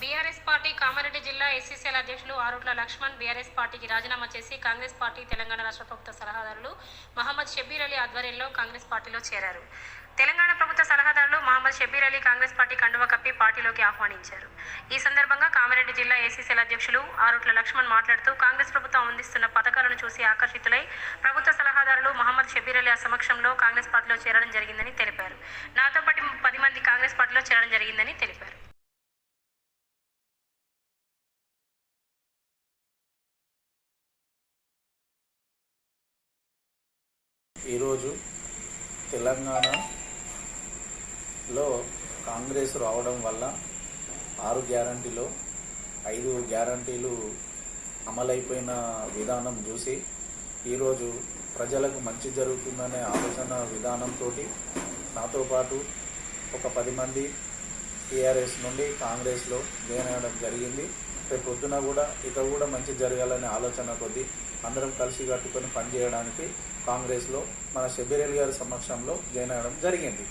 BRS party Kamareddy జిల్లా SCCL అధ్యక్షులు Arutla Laxman BRS పార్టీకి రాజీనామా చేసి కాంగ్రెస్ పార్టీ తెలంగాణ రాష్ట్ర ప్రభుత్వ సలహాదారులు మహమ్మద్ షబీర్ అలీ ఆధ్వర్యంలో కాంగ్రెస్ పార్టీలో చేరారు. తెలంగాణ ప్రభుత్వ సలహాదారులు మహమ్మద్ షబీర్ అలీ కాంగ్రెస్ పార్టీ కండువ కప్పి పార్టీలోకి ఆహ్వానించారు. ఈ సందర్భంగా కామారెడ్డి జిల్లా ఏసీసీఎల్ అధ్యక్షులు ఆరుట్ల లక్ష్మణ్ మాట్లాడుతూ కాంగ్రెస్ ప్రభుత్వం అందిస్తున్న పథకాలను చూసి ఆకర్షితులై ప్రభుత్వ సలహాదారులు మహమ్మద్ షబీర్ అలీ సమక్షంలో కాంగ్రెస్ పార్టీలో చేరడం జరిగిందని తెలిపారు. నాతో పాటు పది మంది కాంగ్రెస్ పార్టీలో చేరడం జరిగిందని తెలిపారు. ఈరోజు తెలంగాణలో కాంగ్రెస్ రావడం వల్ల ఆరు గ్యారంటీలో ఐదు గ్యారంటీలు అమలైపోయిన విధానం చూసి ఈరోజు ప్రజలకు మంచి జరుగుతుందనే ఆలోచన విధానంతో నాతో పాటు ఒక పది మంది టీఆర్ఎస్ నుండి కాంగ్రెస్లో జాయిన్ అవ్వడం జరిగింది. రేపు పొద్దున కూడా ఇక కూడా మంచి జరగాలనే ఆలోచన కొద్దీ అందరం కలిసి కట్టుకొని పనిచేయడానికి కాంగ్రెస్లో మన షబీర్ గారి సమక్షంలో జాయిన్ అవ్వడం జరిగింది.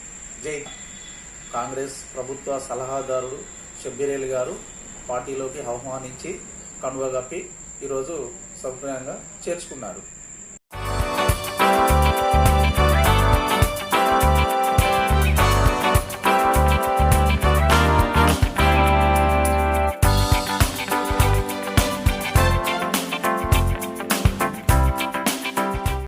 జై కాంగ్రెస్ ప్రభుత్వ సలహాదారుడు షబ్బీరేల్ గారు పార్టీలోకి ఆహ్వానించి కనువ కప్పి ఈరోజు సౌకర్యంగా చేర్చుకున్నారు.